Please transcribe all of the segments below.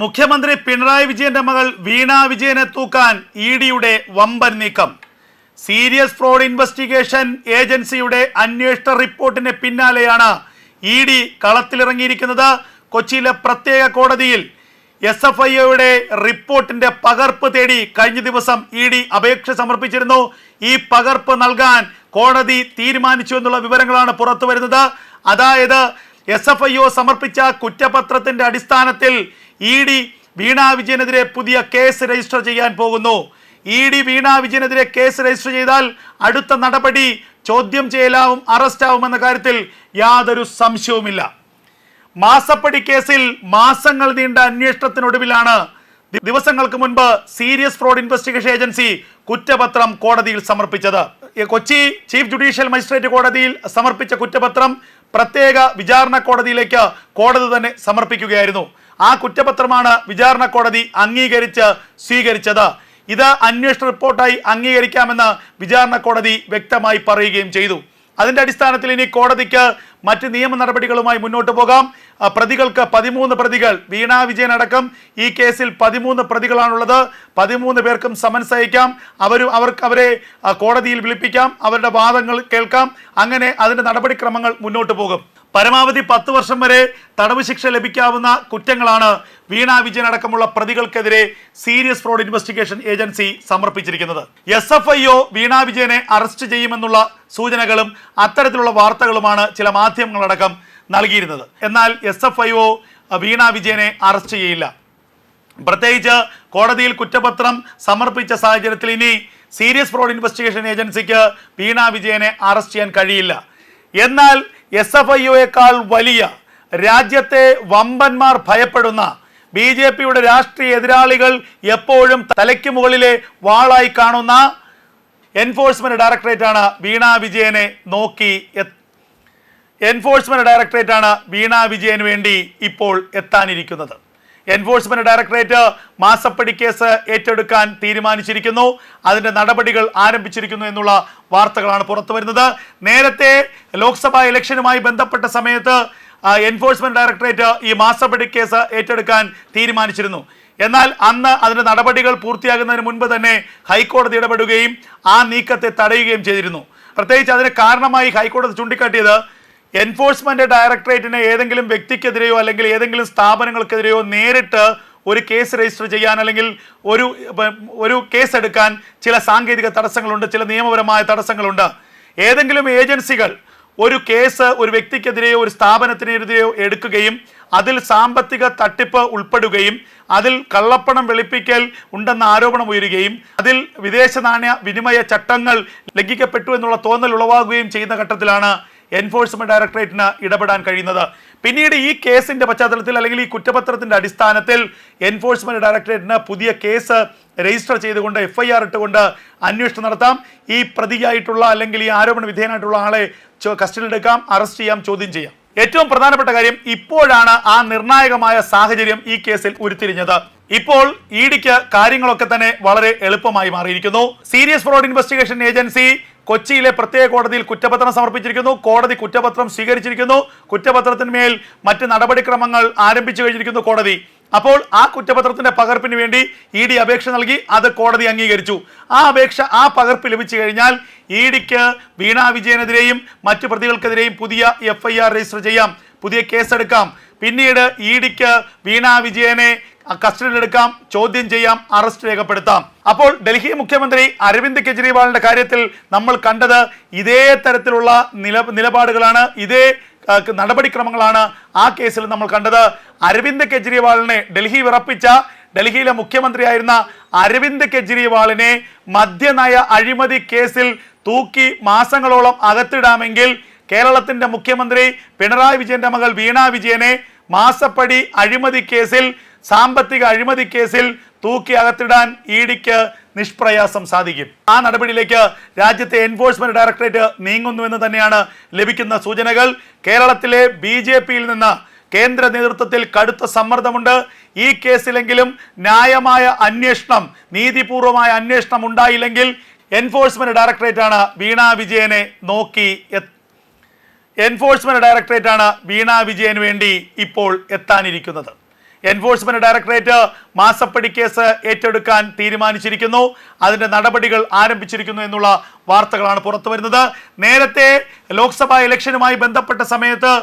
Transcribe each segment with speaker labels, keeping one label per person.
Speaker 1: മുഖ്യമന്ത്രി പിണറായി വിജയന്റെ മകൾ വീണ വിജയനെ തൂക്കാൻ ഇ ഡിയുടെ വമ്പൻ നീക്കം. സീരിയസ് ഫ്രോഡ് ഇൻവെസ്റ്റിഗേഷൻ ഏജൻസിയുടെ അന്വേഷണ റിപ്പോർട്ടിന് പിന്നാലെയാണ് ഇ ഡി കളത്തിലിറങ്ങിയിരിക്കുന്നത്. കൊച്ചിയിലെ പ്രത്യേക കോടതിയിൽ എസ് എഫ് ഐ ഒയുടെ റിപ്പോർട്ടിന്റെ പകർപ്പ് തേടി കഴിഞ്ഞ ദിവസം ഇ ഡി അപേക്ഷ സമർപ്പിച്ചിരുന്നു. ഈ പകർപ്പ് നൽകാൻ കോടതി തീരുമാനിച്ചു എന്നുള്ള വിവരങ്ങളാണ് പുറത്തു വരുന്നത് അതായത് എസ് എഫ് ഐ ഒ സമർപ്പിച്ച കുറ്റപത്രത്തിന്റെ അടിസ്ഥാനത്തിൽ ഇ ഡി വീണ വിജയനെതിരെ പുതിയ കേസ് രജിസ്റ്റർ ചെയ്യാൻ പോകുന്നു. ഇ ഡി വീണ വിജയനെതിരെ കേസ് രജിസ്റ്റർ ചെയ്താൽ അടുത്ത നടപടി ചോദ്യം ചെയ്യലാവും അറസ്റ്റാവുമെന്ന കാര്യത്തിൽ യാതൊരു സംശയവുമില്ല. മാസപ്പടി കേസിൽ മാസങ്ങൾ നീണ്ട അന്വേഷണത്തിനൊടുവിലാണ് ദിവസങ്ങൾക്ക് മുൻപ് സീരിയസ് ഫ്രോഡ് ഇൻവെസ്റ്റിഗേഷൻ ഏജൻസി കുറ്റപത്രം കോടതിയിൽ സമർപ്പിച്ചത്. കൊച്ചി ചീഫ് ജുഡീഷ്യൽ മജിസ്ട്രേറ്റ് കോടതിയിൽ സമർപ്പിച്ച കുറ്റപത്രം പ്രത്യേക വിചാരണ കോടതിയിലേക്ക് കോടതി തന്നെ സമർപ്പിക്കുകയായിരുന്നു. ആ കുറ്റപത്രമാണ് വിചാരണ കോടതി അംഗീകരിച്ച് സ്വീകരിച്ചത്. ഇത് അന്വേഷണ റിപ്പോർട്ടായി അംഗീകരിക്കാമെന്ന് വിചാരണ കോടതി വ്യക്തമായി പറയുകയും ചെയ്തു. അതിന്റെ അടിസ്ഥാനത്തിൽ ഇനി കോടതിക്ക് മറ്റ് നിയമ നടപടികളുമായി മുന്നോട്ട് പോകാം. പ്രതികൾക്ക് പതിമൂന്ന് പ്രതികൾ വീണ വിജയൻ അടക്കം ഈ കേസിൽ പതിമൂന്ന് പ്രതികളാണുള്ളത്. പതിമൂന്ന് പേർക്കും സമൻസ് അയക്കാം. അവർ അവർക്ക് അവരെ കോടതിയിൽ വിളിപ്പിക്കാം. അവരുടെ വാദങ്ങൾ കേൾക്കാം. അങ്ങനെ അതിന്റെ നടപടിക്രമങ്ങൾ മുന്നോട്ട് പോകും. പരമാവധി പത്ത് വർഷം വരെ തടവ് ശിക്ഷ ലഭിക്കാവുന്ന കുറ്റങ്ങളാണ് വീണ വിജയൻ അടക്കമുള്ള പ്രതികൾക്കെതിരെ serious fraud investigation agency സമർപ്പിച്ചിരിക്കുന്നത്. S F I O Veena വിജയനെ അറസ്റ്റ് ചെയ്യുമെന്നുള്ള സൂചനകളും അത്തരത്തിലുള്ള വാർത്തകളുമാണ് ചില മാധ്യമങ്ങളടക്കം നൽകിയിരുന്നത്. എന്നാൽ S F I O Veena വിജയനെ അറസ്റ്റ് ചെയ്യില്ല. പ്രത്യേകിച്ച് കോടതിയിൽ കുറ്റപത്രം സമർപ്പിച്ച സാഹചര്യത്തിൽ ഇനി സീരിയസ് ഫ്രോഡ് ഇൻവെസ്റ്റിഗേഷൻ ഏജൻസിക്ക് വീണ വിജയനെ അറസ്റ്റ് ചെയ്യാൻ കഴിയില്ല. എന്നാൽ എസ് എഫ് ഐ ഒയേക്കാൾ വലിയ രാജ്യത്തെ വമ്പന്മാർ ഭയപ്പെടുന്ന ബി ജെ പിയുടെ രാഷ്ട്രീയ എതിരാളികൾ എപ്പോഴും തലയ്ക്ക് മുകളിലെ വാളായി കാണുന്ന എൻഫോഴ്സ്മെന്റ് ഡയറക്ടറേറ്റ് ആണ് വീണ വിജയനെ നോക്കി എൻഫോഴ്സ്മെന്റ് ഡയറക്ടറേറ്റ് ആണ് വീണ വിജയന് വേണ്ടി ഇപ്പോൾ എത്താനിരിക്കുന്നത്. എൻഫോഴ്സ്മെന്റ് ഡയറക്ടറേറ്റ് മാസപ്പടി കേസ് ഏറ്റെടുക്കാൻ തീരുമാനിച്ചിരിക്കുന്നു. അതിന്റെ നടപടികൾ ആരംഭിച്ചിരിക്കുന്നു എന്നുള്ള വാർത്തകളാണ് പുറത്തു വരുന്നത്. നേരത്തെ ലോക്സഭാ ഇലക്ഷനുമായി ബന്ധപ്പെട്ട സമയത്ത് എൻഫോഴ്സ്മെന്റ് ഡയറക്ടറേറ്റ് ഈ മാസപ്പടി കേസ് ഏറ്റെടുക്കാൻ തീരുമാനിച്ചിരുന്നു. എന്നാൽ അന്ന് അതിന്റെ നടപടികൾ പൂർത്തിയാകുന്നതിന് മുൻപ് തന്നെ ഹൈക്കോടതി ഇടപെടുകയും ആ നീക്കത്തെ തടയുകയും ചെയ്തിരുന്നു. പ്രത്യേകിച്ച് അതിന് കാരണമായി ഹൈക്കോടതി ചൂണ്ടിക്കാട്ടിയത് എൻഫോഴ്സ്മെന്റ് ഡയറക്ടറേറ്റിന് ഏതെങ്കിലും വ്യക്തിക്കെതിരെയോ അല്ലെങ്കിൽ ഏതെങ്കിലും സ്ഥാപനങ്ങൾക്കെതിരെയോ നേരിട്ട് ഒരു കേസ് രജിസ്റ്റർ ചെയ്യാൻ അല്ലെങ്കിൽ ഒരു ഒരു കേസ് എടുക്കാൻ ചില സാങ്കേതിക തടസ്സങ്ങളുണ്ട് ചില നിയമപരമായ തടസ്സങ്ങളുണ്ട്. ഏതെങ്കിലും ഏജൻസികൾ ഒരു കേസ് ഒരു വ്യക്തിക്കെതിരെയോ ഒരു സ്ഥാപനത്തിനെതിരെയോ എടുക്കുകയും അതിൽ സാമ്പത്തിക തട്ടിപ്പ് ഉൾപ്പെടുകയും അതിൽ കള്ളപ്പണം വെളുപ്പിക്കൽ ഉണ്ടെന്ന ആരോപണം ഉയരുകയും അതിൽ വിദേശ നാണയ വിനിമയ ചട്ടങ്ങൾ ലംഘിക്കപ്പെട്ടു എന്നുള്ള തോന്നൽ ഉളവാകുകയും ചെയ്യുന്ന ഘട്ടത്തിലാണ് എൻഫോഴ്സ്മെന്റ് ഡയറക്ടറേറ്റിന് ഇടപെടാൻ കഴിയുന്നത്. പിന്നീട് ഈ കേസിന്റെ പശ്ചാത്തലത്തിൽ അല്ലെങ്കിൽ ഈ കുറ്റപത്രത്തിന്റെ അടിസ്ഥാനത്തിൽ എൻഫോഴ്സ്മെന്റ് ഡയറക്ടറേറ്റിന് പുതിയ കേസ് രജിസ്റ്റർ ചെയ്തുകൊണ്ട് എഫ് ഐ ആർ ഇട്ടുകൊണ്ട് അന്വേഷണം നടത്താം. ഈ പ്രതിയായിട്ടുള്ള അല്ലെങ്കിൽ ഈ ആരോപണ വിധേയനായിട്ടുള്ള ആളെ കസ്റ്റഡിയിൽ എടുക്കാം അറസ്റ്റ് ചെയ്യാം ചോദ്യം ചെയ്യാം. ഏറ്റവും പ്രധാനപ്പെട്ട കാര്യം ഇപ്പോഴാണ് ആ നിർണായകമായ സാഹചര്യം ഈ കേസിൽ ഉരുത്തിരിഞ്ഞത്. ഇപ്പോൾ ഇ ഡിക്ക് കാര്യങ്ങളൊക്കെ തന്നെ വളരെ എളുപ്പമായി മാറിയിരിക്കുന്നു. സീരിയസ് ഫ്രോഡ് ഇൻവെസ്റ്റിഗേഷൻ ഏജൻസി കൊച്ചിയിലെ പ്രത്യേക കോടതിയിൽ കുറ്റപത്രം സമർപ്പിച്ചിരിക്കുന്നു. കോടതി കുറ്റപത്രം സ്വീകരിച്ചിരിക്കുന്നു. കുറ്റപത്രത്തിന്മേൽ മറ്റ് നടപടിക്രമങ്ങൾ ആരംഭിച്ചു കഴിഞ്ഞിരിക്കുന്നു കോടതി. അപ്പോൾ ആ കുറ്റപത്രത്തിന്റെ പകർപ്പിന് വേണ്ടി ഇ ഡി അപേക്ഷ നൽകി അത് കോടതി അംഗീകരിച്ചു. ആ അപേക്ഷ ആ പകർപ്പ് ലഭിച്ചു കഴിഞ്ഞാൽ ഇ ഡിക്ക് വീണ വിജയനെതിരെയും മറ്റു പ്രതികൾക്കെതിരെയും പുതിയ എഫ് ഐ ആർ രജിസ്റ്റർ ചെയ്യാം. പുതിയ കേസെടുക്കാം. പിന്നീട് ഇ ഡിക്ക് വീണ വിജയനെ കസ്റ്റഡിയിലെടുക്കാം ചോദ്യം ചെയ്യാം അറസ്റ്റ് രേഖപ്പെടുത്താം. അപ്പോൾ ഡൽഹി മുഖ്യമന്ത്രി അരവിന്ദ് കെജ്രിവാളിന്റെ കാര്യത്തിൽ നമ്മൾ കണ്ടത് ഇതേ തരത്തിലുള്ള നില നിലപാടുകളാണ് ഇതേ നടപടിക്രമങ്ങളാണ് ആ കേസിൽ നമ്മൾ കണ്ടത്. അരവിന്ദ് കെജ്രിവാളിനെ ഡൽഹി വിറപ്പിച്ച ഡൽഹിയിലെ മുഖ്യമന്ത്രിയായിരുന്ന അരവിന്ദ് കെജ്രിവാളിനെ മദ്യനയ അഴിമതി കേസിൽ തൂക്കി മാസങ്ങളോളം അകത്തിടാമെങ്കിൽ കേരളത്തിന്റെ മുഖ്യമന്ത്രി പിണറായി വിജയന്റെ മകൾ വീണ വിജയനെ മാസപ്പടി അഴിമതി കേസിൽ സാമ്പത്തിക അഴിമതി കേസിൽ തൂക്കി അകത്തിടാൻ ഇ ഡിക്ക് നിഷ്പ്രയാസം സാധിക്കും. ആ നടപടിയിലേക്ക് രാജ്യത്തെ എൻഫോഴ്സ്മെന്റ് ഡയറക്ടറേറ്റ് നീങ്ങുന്നുവെന്ന് തന്നെയാണ് ലഭിക്കുന്ന സൂചനകൾ. കേരളത്തിലെ ബി ജെ പിയിൽ നിന്ന് കേന്ദ്ര നേതൃത്വത്തിൽ കടുത്ത സമ്മർദ്ദമുണ്ട്. ഈ കേസിലെങ്കിലും ന്യായമായ അന്വേഷണം നീതിപൂർവമായ അന്വേഷണം ഉണ്ടായില്ലെങ്കിൽ എൻഫോഴ്സ്മെന്റ് ഡയറക്ടറേറ്റ് ആണ് വീണ വിജയനെ നോക്കി എൻഫോഴ്സ്മെന്റ് ഡയറക്ടറേറ്റ് ആണ് വീണ വിജയന് വേണ്ടി ഇപ്പോൾ എത്താനിരിക്കുന്നത്. എൻഫോഴ്സ്മെന്റ് ഡയറക്ടറേറ്റ് മാസപ്പടി കേസ് ഏറ്റെടുക്കാൻ തീരുമാനിച്ചിരിക്കുന്നു. അതിന്റെ നടപടികൾ ആരംഭിച്ചിരിക്കുന്നു എന്നുള്ള വാർത്തകളാണ് പുറത്തു വരുന്നത്. നേരത്തെ ലോക്സഭാ ഇലക്ഷനുമായി ബന്ധപ്പെട്ട സമയത്ത്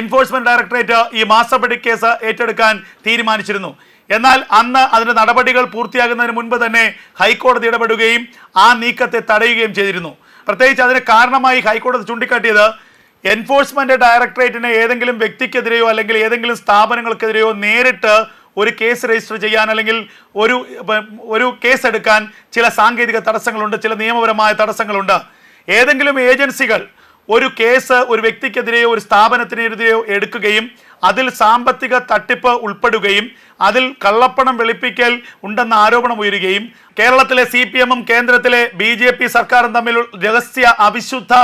Speaker 1: എൻഫോഴ്സ്മെന്റ് ഡയറക്ടറേറ്റ് ഈ മാസപ്പടി കേസ് ഏറ്റെടുക്കാൻ തീരുമാനിച്ചിരുന്നു. എന്നാൽ അന്ന് അതിന്റെ നടപടികൾ പൂർത്തിയാകുന്നതിന് മുൻപ് തന്നെ ഹൈക്കോടതി ഇടപെടുകയും ആ നീക്കത്തെ തടയുകയും ചെയ്തിരുന്നു. പ്രത്യേകിച്ച് അതിന് കാരണമായി ഹൈക്കോടതി ചൂണ്ടിക്കാട്ടിയത് എൻഫോഴ്സ്മെന്റ് ഡയറക്ടറേറ്റിന് ഏതെങ്കിലും വ്യക്തിക്കെതിരെയോ അല്ലെങ്കിൽ ഏതെങ്കിലും സ്ഥാപനങ്ങൾക്കെതിരെയോ നേരിട്ട് ഒരു കേസ് രജിസ്റ്റർ ചെയ്യാൻ അല്ലെങ്കിൽ ഒരു ഒരു കേസ് എടുക്കാൻ ചില സാങ്കേതിക തടസ്സങ്ങളുണ്ട് ചില നിയമപരമായ തടസ്സങ്ങളുണ്ട്. ഏതെങ്കിലും ഏജൻസികൾ ഒരു കേസ് ഒരു വ്യക്തിക്കെതിരെയോ ഒരു സ്ഥാപനത്തിനെതിരെയോ എടുക്കുകയും അതിൽ സാമ്പത്തിക തട്ടിപ്പ് ഉൾപ്പെടുകയും അതിൽ കള്ളപ്പണം വെളുപ്പിക്കൽ ഉണ്ടെന്ന ആരോപണം ഉയരുകയും കേരളത്തിലെ സി പി എമ്മും കേന്ദ്രത്തിലെ ബി ജെ പി സർക്കാരും തമ്മിൽ രഹസ്യ അവിശുദ്ധ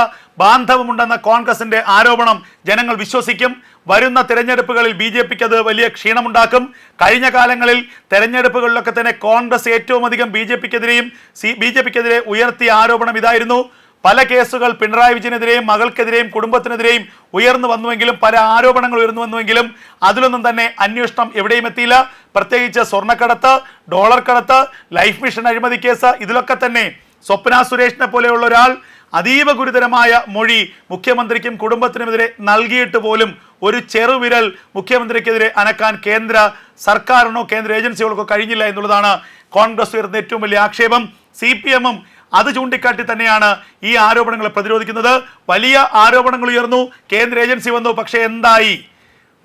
Speaker 1: ബാന്ധവമുണ്ടെന്ന കോൺഗ്രസിന്റെ ആരോപണം ജനങ്ങൾ വിശ്വസിക്കും. വരുന്ന തെരഞ്ഞെടുപ്പുകളിൽ ബി ജെ പിക്ക് അത് വലിയ ക്ഷീണമുണ്ടാക്കും. കഴിഞ്ഞ കാലങ്ങളിൽ തെരഞ്ഞെടുപ്പുകളിലൊക്കെ തന്നെ കോൺഗ്രസ് ഏറ്റവും അധികം ബി ജെ പിക്കെതിരെയും സി ബി ജെ പിക്കെതിരെ ഉയർത്തിയ ആരോപണം ഇതായിരുന്നു. പല കേസുകൾ പിണറായി വിജയനെതിരെയും മകൾക്കെതിരെയും കുടുംബത്തിനെതിരെയും ഉയർന്നു വന്നുവെങ്കിലും പല ആരോപണങ്ങൾ ഉയർന്നു വന്നുവെങ്കിലും അതിലൊന്നും തന്നെ അന്വേഷണം എവിടെയും എത്തിയില്ല. പ്രത്യേകിച്ച് സ്വർണക്കടത്ത് ഡോളർ കടത്ത് ലൈഫ് മിഷൻ അഴിമതി കേസ് ഇതിലൊക്കെ തന്നെ സ്വപ്ന സുരേഷിനെ പോലെയുള്ള ഒരാൾ അതീവ ഗുരുതരമായ മൊഴി മുഖ്യമന്ത്രിക്കും കുടുംബത്തിനുമെതിരെ നൽകിയിട്ട് പോലും ഒരു ചെറുവിരൽ മുഖ്യമന്ത്രിക്കെതിരെ അനക്കാൻ കേന്ദ്ര സർക്കാരിനോ കേന്ദ്ര ഏജൻസികൾക്കോ കഴിഞ്ഞില്ല എന്നുള്ളതാണ് കോൺഗ്രസ് ഉയർന്ന ഏറ്റവും വലിയ ആക്ഷേപം. സി പി എമ്മും അത് ചൂണ്ടിക്കാട്ടി തന്നെയാണ് ഈ ആരോപണങ്ങളെ പ്രതിരോധിക്കുന്നത്. വലിയ ആരോപണങ്ങൾ ഉയർന്നു. കേന്ദ്ര ഏജൻസി വന്നു. പക്ഷേ എന്തായി?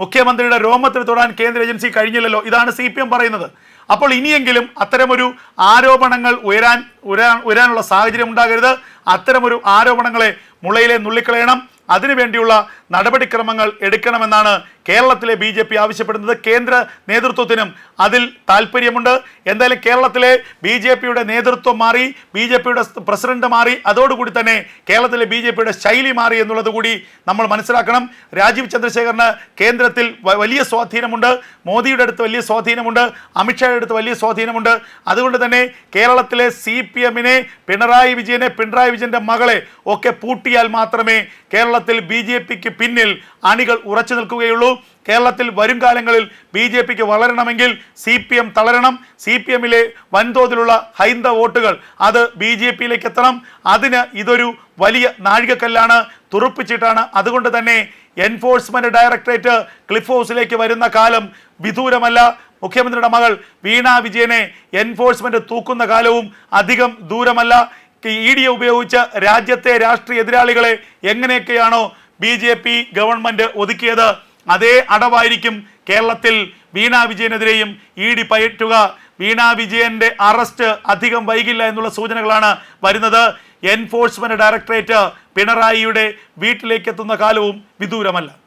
Speaker 1: മുഖ്യമന്ത്രിയുടെ രോമത്തിൽ തൊടാൻ കേന്ദ്ര ഏജൻസി കഴിഞ്ഞില്ലല്ലോ. ഇതാണ് സി പി എം പറയുന്നത്. അപ്പോൾ ഇനിയെങ്കിലും അത്തരമൊരു ആരോപണങ്ങൾ ഉയരാൻ ഉയരാൻ ഉയരാനുള്ള സാഹചര്യം ഉണ്ടാകരുത്. അത്തരമൊരു ആരോപണങ്ങളെ മുളയിലെ നുള്ളിക്കളയണം. അതിനുവേണ്ടിയുള്ള നടപടിക്രമങ്ങൾ എടുക്കണമെന്നാണ് കേരളത്തിലെ ബി ജെ പി ആവശ്യപ്പെടുന്നത്. കേന്ദ്ര നേതൃത്വത്തിനും അതിൽ താല്പര്യമുണ്ട് എന്തായാലും കേരളത്തിലെ ബി ജെ പിയുടെ നേതൃത്വം മാറി ബി ജെ പിയുടെ പ്രസിഡന്റ് മാറി അതോടുകൂടി തന്നെ കേരളത്തിലെ ബി ജെ പിയുടെ ശൈലി മാറി എന്നുള്ളത് കൂടി നമ്മൾ മനസ്സിലാക്കണം. രാജീവ് ചന്ദ്രശേഖറിന് കേന്ദ്രത്തിൽ വലിയ സ്വാധീനമുണ്ട്. മോദിയുടെ അടുത്ത് വലിയ സ്വാധീനമുണ്ട്. അമിത്ഷായുടെ അടുത്ത് വലിയ സ്വാധീനമുണ്ട്. അതുകൊണ്ട് തന്നെ കേരളത്തിലെ സി പി എമ്മിനെ പിണറായി വിജയനെ പിണറായി വിജയന്റെ മകളെ ഒക്കെ പൂട്ടിയാൽ മാത്രമേ കേരളത്തിൽ ബി ജെ പിക്ക് പിന്നിൽ അണികൾ ഉറച്ചു നിൽക്കുകയുള്ളൂ. കേരളത്തിൽ വരും കാലങ്ങളിൽ ബി ജെ പിക്ക് വളരണമെങ്കിൽ സി പി എം തളരണം. സി പി എമ്മിലെ വൻതോതിലുള്ള ഹൈന്ദവ വോട്ടുകൾ അത് ബി ജെ പിയിലേക്ക് എത്തണം. അതിന് ഇതൊരു വലിയ നാഴികക്കല്ലാണ് തുറപ്പിച്ചിട്ടാണ്. അതുകൊണ്ട് തന്നെ എൻഫോഴ്സ്മെന്റ് ഡയറക്ടറേറ്റ് ക്ലിഫ് ഹൗസിലേക്ക് വരുന്ന കാലം വിദൂരമല്ല. മുഖ്യമന്ത്രിയുടെ മകൾ വീണ വിജയനെ എൻഫോഴ്സ്മെന്റ് തൂക്കുന്ന കാലവും അധികം ദൂരമല്ല. ഇ ഡി ഉപയോഗിച്ച് രാജ്യത്തെ രാഷ്ട്രീയ എതിരാളികളെ എങ്ങനെയൊക്കെയാണോ ബി ജെ പി ഗവൺമെന്റ് ഒതുക്കിയത്? അതേ അടവായിരിക്കും കേരളത്തിൽ വീണ വിജയനെതിരെയും ഇ ഡി പയറ്റുക. വീണ വിജയന്റെ അറസ്റ്റ് അധികം വൈകില്ല എന്നുള്ള സൂചനകളാണ് വരുന്നത്. എൻഫോഴ്സ്മെന്റ് ഡയറക്ടറേറ്റ് പിണറായിയുടെ വീട്ടിലേക്ക് എത്തുന്ന കാലവും വിദൂരമല്ല.